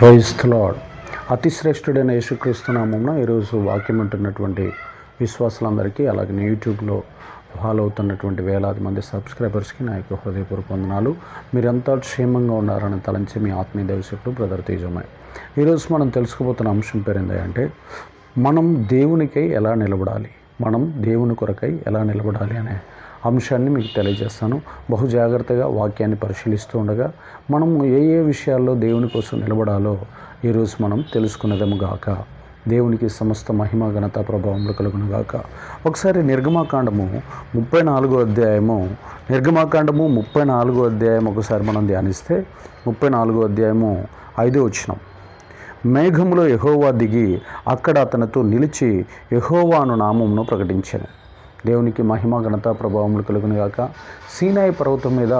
Praise the Lord అతిశ్రేష్ఠుడైన యేసుక్రీస్తు నామంలో ఈరోజు వాక్యం ఉంటున్నటువంటి విశ్వాసులందరికీ అలాగే యూట్యూబ్లో ఫాలో అవుతున్నటువంటి వేలాది మంది సబ్స్క్రైబర్స్కి నా యొక్క హృదయపూర్వక వందనాలు. మీరంతా క్షేమంగా ఉన్నారని తలంచి మీ ఆత్మీయ దర్శకుడు బ్రదర్ తేజమై. ఈరోజు మనం తెలుసుకోబోతున్న అంశం పేరు అంటే మనం దేవునికై ఎలా నిలబడాలి? మనం దేవుని కొరకై ఎలా నిలబడాలి అనే అంశాన్ని మీకు తెలియజేస్తాను. బహు జాగ్రత్తగా వాక్యాన్ని పరిశీలిస్తూ ఉండగా మనం ఏ ఏ విషయాల్లో దేవుని కోసం నిలబడాలో ఈరోజు మనం తెలుసుకున్నదము గాక. దేవునికి సమస్త మహిమ ఘనత ప్రభావములు కలుగును గాక. ఒకసారి నిర్గమాకాండము ముప్పై నాలుగో అధ్యాయము నిర్గమాకాండము ముప్పై నాలుగో అధ్యాయం ఒకసారి మనం ధ్యానిస్తే ముప్పై నాలుగో అధ్యాయము ఐదో వచ్చినాం మేఘములో యహోవా దిగి అక్కడ అతనితో నిలిచి యహోవాను నామమును ప్రకటించాను. దేవునికి మహిమ ఘనత ప్రభావములు కలుగును గాక. సీనాయి పర్వతం మీద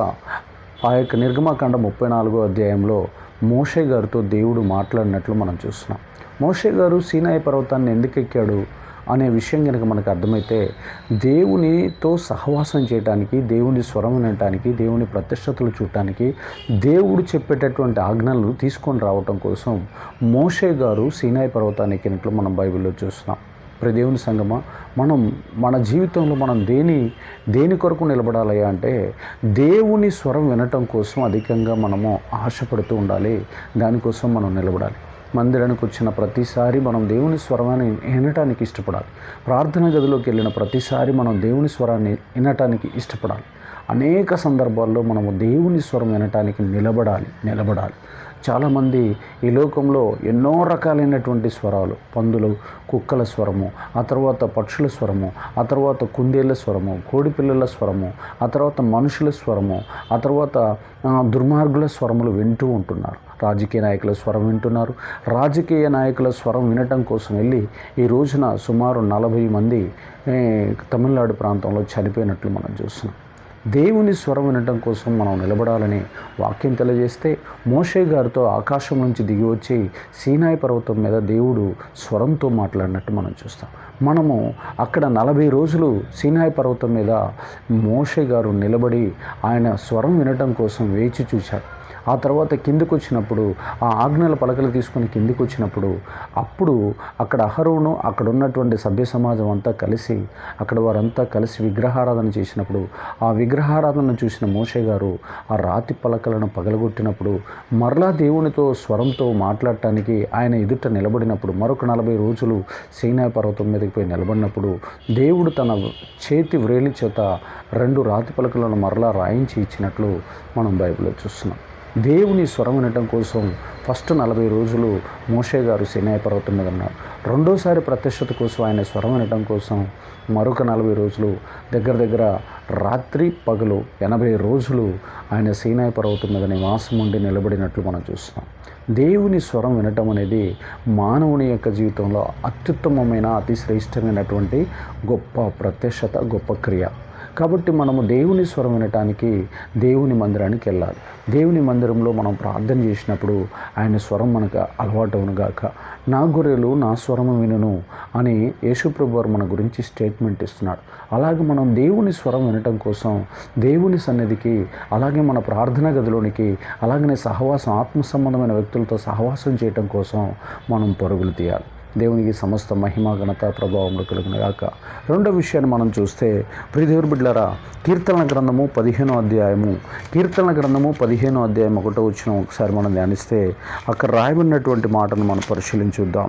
ఆ యొక్క నిర్గమాకాండ ముప్పై నాలుగో అధ్యాయంలో మోషే గారితో దేవుడు మాట్లాడినట్లు మనం చూస్తున్నాం. మోషే గారు సీనాయి పర్వతాన్ని ఎందుకు ఎక్కాడు అనే విషయం కనుక మనకు అర్థమైతే దేవునితో సహవాసం చేయటానికి దేవుని స్వరం వినటానికి దేవుని ప్రతిష్టతలు చూడటానికి దేవుడు చెప్పేటటువంటి ఆజ్ఞలను తీసుకొని రావటం కోసం మోషే గారు సీనాయి పర్వతాన్ని ఎక్కినట్లు మనం బైబిల్లో చూస్తున్నాం. ప్రతి దేవుని సంగమా మనం మన జీవితంలో మనం దేని దేని కొరకు నిలబడాలి అంటే దేవుని స్వరం వినటం కోసం అధికంగా మనము ఆశపడుతూ ఉండాలి. దానికోసం మనం నిలబడాలి. మందిరానికి వచ్చిన ప్రతిసారి మనం దేవుని స్వరాన్ని వినటానికి ఇష్టపడాలి. ప్రార్థన గదిలోకి వెళ్ళిన ప్రతిసారి మనం దేవుని స్వరాన్ని వినటానికి ఇష్టపడాలి. అనేక సందర్భాల్లో మనము దేవుని స్వరం వినటానికి నిలబడాలి నిలబడాలి. చాలామంది ఈ లోకంలో ఎన్నో రకాలైనటువంటి స్వరాలు. పందులు కుక్కల స్వరము ఆ తర్వాత పక్షుల స్వరము ఆ తర్వాత కుందేళ్ళ స్వరము కోడిపిల్లల స్వరము ఆ తర్వాత మనుషుల స్వరము ఆ తర్వాత దుర్మార్గుల స్వరములు వింటూ ఉంటున్నారు. రాజకీయ నాయకుల స్వరం వింటున్నారు. రాజకీయ నాయకుల స్వరం వినటం కోసం వెళ్ళి ఈ రోజున సుమారు నలభై మంది తమిళనాడు ప్రాంతంలో చనిపోయినట్లు మనం చూస్తున్నాం. దేవుని స్వరం వినటం కోసం మనం నిలబడాలని వాక్యం తెలియజేస్తే మోషే గారితో ఆకాశం నుంచి దిగి వచ్చి సీనాయి పర్వతం మీద దేవుడు స్వరంతో మాట్లాడినట్టు మనం చూస్తాం. మనము అక్కడ నలభై రోజులు సీనాయి పర్వతం మీద మోషే గారు నిలబడి ఆయన స్వరం వినటం కోసం వేచి చూశారు. ఆ తర్వాత కిందికి వచ్చినప్పుడు ఆ ఆజ్ఞల పలకలు తీసుకొని కిందికి వచ్చినప్పుడు అప్పుడు అక్కడ అహరోను అక్కడ ఉన్నటువంటి సభ్య సమాజం అంతా కలిసి అక్కడ వారంతా కలిసి విగ్రహారాధన చేసినప్పుడు ఆ విగ్రహారాధనను చూసిన మోషే గారు ఆ రాతి పలకలను పగలగొట్టినప్పుడు మరలా దేవునితో స్వరంతో మాట్లాడటానికి ఆయన ఎదుట నిలబడినప్పుడు మరొక నలభై రోజులు సీనాయి పర్వతం మీదకి పోయి నిలబడినప్పుడు దేవుడు తన చేతి వ్రేలి చేత రెండు రాతి పలకలను మరలా రాయించి ఇచ్చినట్లు మనం బైబిల్లో చూస్తున్నాం. దేవుని స్వరం వినటం కోసం ఫస్ట్ నలభై రోజులు మోషే గారు సినాయ పర్వతం మీద ఉన్నారు. రెండోసారి ప్రత్యక్షత కోసం ఆయన స్వరం వినటం కోసం మరొక నలభై రోజులు దగ్గర దగ్గర రాత్రి పగలు ఎనభై రోజులు ఆయన సీనాయ పర్వతం మీద నివాసం ఉండి నిలబడినట్లు మనం చూస్తున్నాం. దేవుని స్వరం వినటం అనేది మానవుని యొక్క జీవితంలో అత్యుత్తమమైన అతి శ్రేష్టమైనటువంటి గొప్ప ప్రత్యక్షత గొప్ప క్రియ. కాబట్టి మనము దేవుని స్వరం వినటానికి దేవుని మందిరానికి వెళ్ళాలి. దేవుని మందిరంలో మనం ప్రార్థన చేసినప్పుడు ఆయన స్వరం మనకు అలవాటు గాక. నా గొర్రెలు నా స్వరము వినును అని యేసుప్రభు వారు మన గురించి స్టేట్మెంట్ ఇస్తున్నాడు. అలాగే మనం దేవుని స్వరం వినటం కోసం దేవుని సన్నిధికి అలాగే మన ప్రార్థన గదిలోనికి అలాగనే సహవాసం ఆత్మ సంబంధమైన వ్యక్తులతో సహవాసం చేయటం కోసం మనం పరుగులు తీయాలి. దేవునికి సమస్త మహిమ ఘనత ప్రభావంలో కలిగిన గాక రెండో విషయాన్ని మనం చూస్తే ప్రిదేవుడు బిడ్డలారా కీర్తన గ్రంథము పదిహేనో అధ్యాయము. కీర్తన గ్రంథము పదిహేనో అధ్యాయం ఒకటో వచ్చిన ఒకసారి మనం ధ్యానిస్తే అక్కడ రాయబడినటువంటి మాటను మనం పరిశీలించుద్దాం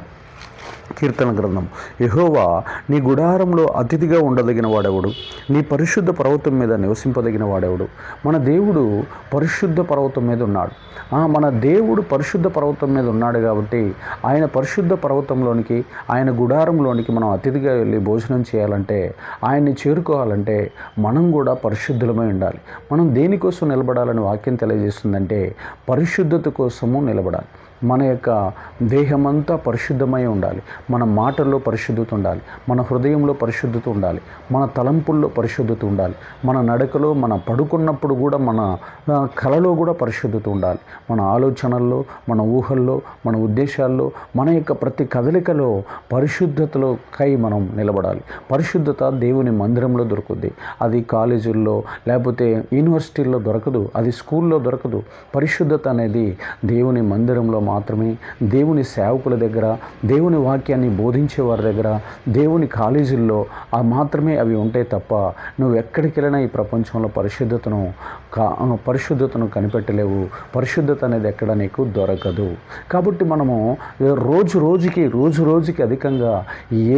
కీర్తన గ్రంథం. యహోవా నీ గుడారంలో అతిథిగా ఉండదగిన వాడెవడు? నీ పరిశుద్ధ పర్వతం మీద నివసింపదగిన వాడెవడు? మన దేవుడు పరిశుద్ధ పర్వతం మీద ఉన్నాడు. మన దేవుడు పరిశుద్ధ పర్వతం మీద ఉన్నాడు కాబట్టి ఆయన పరిశుద్ధ పర్వతంలోనికి ఆయన గుడారంలోనికి మనం అతిథిగా వెళ్ళి భోజనం చేయాలంటే ఆయన్ని చేరుకోవాలంటే మనం కూడా పరిశుద్ధులమై ఉండాలి. మనం దేనికోసం నిలబడాలని వాక్యం తెలియజేస్తుందంటే పరిశుద్ధత కోసము నిలబడాలి. మన యొక్క దేహమంతా పరిశుద్ధమై ఉండాలి. మన మాటల్లో పరిశుద్ధత ఉండాలి. మన హృదయంలో పరిశుద్ధత ఉండాలి. మన తలంపుల్లో పరిశుద్ధత ఉండాలి. మన నడకలో మన పడుకున్నప్పుడు కూడా మన కళలో కలలో కూడా పరిశుద్ధత ఉండాలి. మన ఆలోచనల్లో మన ఊహల్లో మన ఉద్దేశాల్లో మన యొక్క ప్రతి కదలికలో పరిశుద్ధతలో కై మనం నిలబడాలి. పరిశుద్ధత దేవుని మందిరంలో దొరుకుద్ది. అది కాలేజీల్లో లేకపోతే యూనివర్సిటీల్లో దొరకదు. అది స్కూల్లో దొరకదు. పరిశుద్ధత అనేది దేవుని మందిరంలో మాత్రమే దేవుని సేవకుల దగ్గర దేవుని వాక్యాన్ని బోధించే వారి దగ్గర దేవుని కాలేజీల్లో ఆ మాత్రమే అవి ఉంటే తప్ప నువ్వు ఎక్కడికి వెళ్ళినా ఈ ప్రపంచంలో పరిశుద్ధతను కా పరిశుద్ధతను కనిపెట్టలేవు. పరిశుద్ధత అనేది ఎక్కడ నీకు దొరకదు. కాబట్టి మనము రోజు రోజుకి రోజు రోజుకి అధికంగా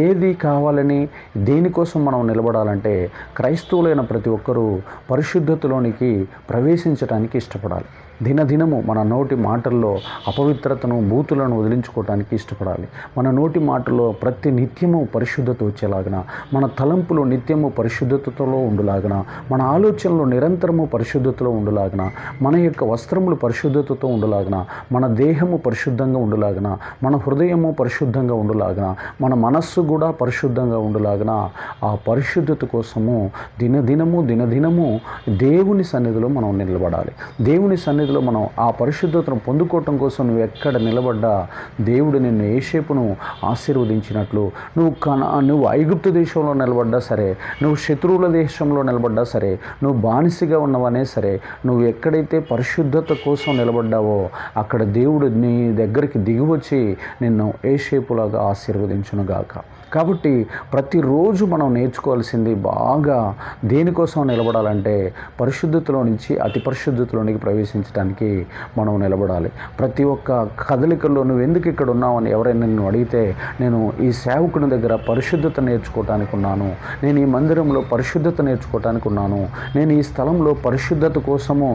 ఏది కావాలని దేనికోసం మనం నిలబడాలంటే క్రైస్తవులైన ప్రతి ఒక్కరూ పరిశుద్ధతలోనికి ప్రవేశించడానికి ఇష్టపడాలి. దినదినము మన నోటి మాటల్లో పవిత్రతను బూతులను వదిలించుకోవడానికి ఇష్టపడాలి. మన నోటి మాటలో ప్రతి నిత్యము పరిశుద్ధత వచ్చేలాగన మన తలంపులు నిత్యము పరిశుద్ధతలో ఉండులాగన మన ఆలోచనలు నిరంతరము పరిశుద్ధతలో ఉండులాగన మన యొక్క వస్త్రములు పరిశుద్ధతతో ఉండులాగన మన దేహము పరిశుద్ధంగా ఉండులాగన మన హృదయము పరిశుద్ధంగా ఉండులాగన మన మనస్సు కూడా పరిశుద్ధంగా ఉండులాగన ఆ పరిశుద్ధత కోసము దినదినము దినదినము దేవుని సన్నిధిలో మనం నిలబడాలి. దేవుని సన్నిధిలో మనం ఆ పరిశుద్ధతను పొందుకోవటం కోసం నువ్వు ఎక్కడ నిలబడ్డా దేవుడు నిన్ను ఏషేపును ఆశీర్వదించినట్లు. నువ్వు కన నువ్వు ఐగుప్తు దేశంలో నిలబడ్డా సరే నువ్వు శత్రువుల దేశంలో నిలబడ్డా సరే నువ్వు బానిసగా ఉన్నవనే సరే నువ్వు ఎక్కడైతే పరిశుద్ధత కోసం నిలబడ్డావో అక్కడ దేవుడు నీ దగ్గరికి దిగివచ్చి నిన్ను ఏషేపులాగా ఆశీర్వదించునుగాక. కాబట్టి ప్రతిరోజు మనం నేర్చుకోవాల్సింది బాగా దేనికోసం నిలబడాలంటే పరిశుద్ధతలో నుంచి అతి పరిశుద్ధతలోనికి ప్రవేశించడానికి మనం నిలబడాలి. ప్రతి ఒక్క కదలికల్లో నువ్వు ఎందుకు ఇక్కడ ఉన్నావని ఎవరైనా నిన్ను అడిగితే నేను ఈ సేవకుని దగ్గర పరిశుద్ధత నేర్చుకోవటానికి ఉన్నాను. నేను ఈ మందిరంలో పరిశుద్ధత నేర్చుకోవటానికి ఉన్నాను. నేను ఈ స్థలంలో పరిశుద్ధత కోసము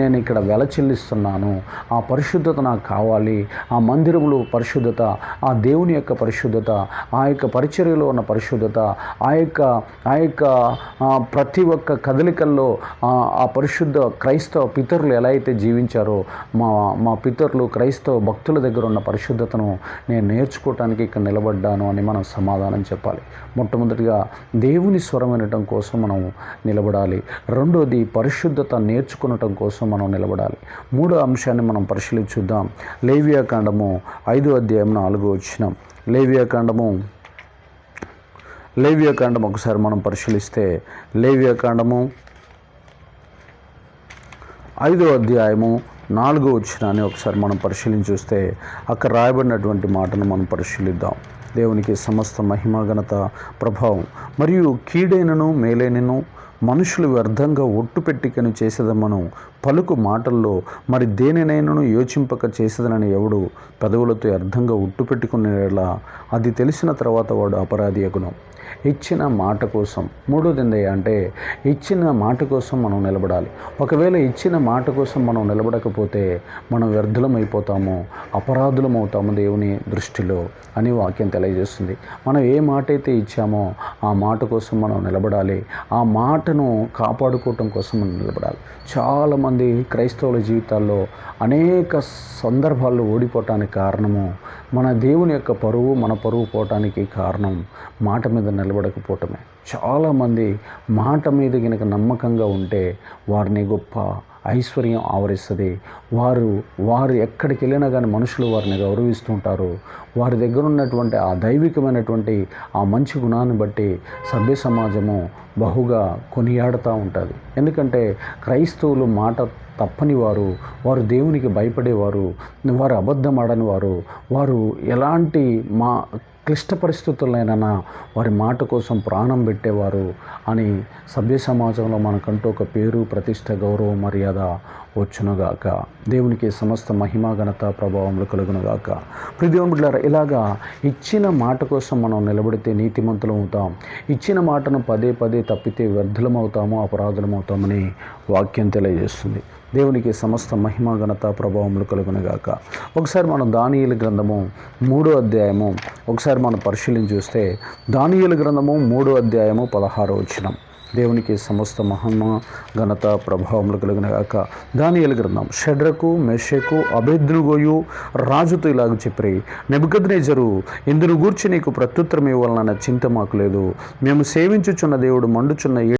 నేను ఇక్కడ వెల చెల్లిస్తున్నాను. ఆ పరిశుద్ధత నాకు కావాలి. ఆ మందిరంలో పరిశుద్ధత ఆ దేవుని యొక్క పరిశుద్ధత ఆ ఆ యొక్క పరిచర్యలో ఉన్న పరిశుద్ధత ఆ యొక్క ఆ యొక్క ప్రతి ఒక్క కదలికల్లో ఆ, పరిశుద్ధ క్రైస్తవ పితరులు ఎలా అయితే జీవించారో మా మా పితరులు క్రైస్తవ భక్తుల దగ్గర ఉన్న పరిశుద్ధతను నేను నేర్చుకోవటానికి ఇక్కడ నిలబడ్డాను అని మనం సమాధానం చెప్పాలి. మొట్టమొదటిగా దేవుని స్వరం వినటం కోసం మనం నిలబడాలి. రెండోది పరిశుద్ధత నేర్చుకునటం కోసం మనం నిలబడాలి. మూడో అంశాన్ని మనం పరిశీలించుద్దాం లేవియా కాండము ఐదో అధ్యాయం నాలుగో వచ్చినాం లేవియా కాండము లేవియా కాండం ఒకసారి మనం పరిశీలిస్తే లేవియా కాండము ఐదో అధ్యాయము నాలుగో వచ్చినాన్ని ఒకసారి మనం పరిశీలించి చూస్తే అక్కడ రాయబడినటువంటి మాటను మనం పరిశీలిద్దాం. దేవునికి సమస్త మహిమ ఘనత ప్రభావం మరియు కీడైనను మేలైనను మనుషులు వ్యర్థంగా ఒట్టు పెట్టికను చేసేదమ్మను పలుకు మాటల్లో మరి దేనినైనను యోచింపక చేసేదనని ఎవడు పెదవులతో అర్థంగా ఒట్టు పెట్టుకునేలా అది తెలిసిన తర్వాత వాడు అపరాధి అగుణం ఇచ్చిన మాట కోసం. మూడోది అంటే ఇచ్చిన మాట కోసం మనం నిలబడాలి. ఒకవేళ ఇచ్చిన మాట కోసం మనం నిలబడకపోతే మనం వ్యర్థులమైపోతాము అపరాధులమవుతాము అపరాధులం అవుతాము దేవుని దృష్టిలో అని వాక్యం తెలియజేస్తుంది. మనం ఏ మాట అయితే ఇచ్చామో ఆ మాట కోసం మనం నిలబడాలి. ఆ మాటను కాపాడుకోవటం కోసం మనం నిలబడాలి. చాలామంది క్రైస్తవుల జీవితాల్లో అనేక సందర్భాల్లో ఓడిపోవటానికి కారణము మన దేవుని యొక్క పరువు మన పరువు పోవటానికి కారణం మాట మీద నిలబడకపోవటమే. చాలామంది మాట మీద కనుక నమ్మకంగా ఉంటే వారిని గొప్ప ఐశ్వర్యం ఆవరిస్తుంది. వారు వారు ఎక్కడికి వెళ్ళినా కానీ మనుషులు వారిని గౌరవిస్తుంటారు వారి దగ్గర ఉన్నటువంటి ఆ దైవికమైనటువంటి ఆ మంచి గుణాన్ని బట్టి సభ్య సమాజము బహుగా కొనియాడుతూ ఉంటుంది. ఎందుకంటే క్రైస్తవులు మాట తప్పని వారు వారు దేవునికి భయపడేవారు వారు అబద్ధం ఆడని వారు వారు ఎలాంటి మా క్లిష్ట పరిస్థితులైనా వారి మాట కోసం ప్రాణం పెట్టేవారు అని సభ్య సమాజంలో మనకంటూ ఒక పేరు ప్రతిష్ట గౌరవం మర్యాద వచ్చునుగాక. దేవునికి సమస్త మహిమ ఘనత ప్రభావములు కలుగునుగాక. ప్రిదేవుని ఇలాగా ఇచ్చిన మాట కోసం మనం నిలబడితే నీతిమంతులం అవుతాం. ఇచ్చిన మాటను పదే పదే తప్పితే వ్యర్థులమవుతాము అపరాధులమవుతామని అవుతామని వాక్యం తెలియజేస్తుంది. దేవునికి సమస్త మహిమ ఘనత ప్రభావములు కలుగునగాక. ఒకసారి మనం దానియుల గ్రంథము మూడో అధ్యాయము ఒకసారి మనం పరిశీలించి చూస్తే దానియుల గ్రంథము మూడో అధ్యాయము పదహారో వచ్చినం దేవునికి సమస్త మహిమ ఘనత ప్రభావములు కలిగిన గాక గ్రంథం షడ్రకు మెషకు అభేద్రుగోయు రాజుతో ఇలాగ చెప్పి నెబుకద్నేజరు ఇందును గూర్చి నీకు ప్రత్యుత్తరం ఇవ్వాలన్న చింత మాకు లేదు. మేము సేవించుచున్న దేవుడు మండుచున్న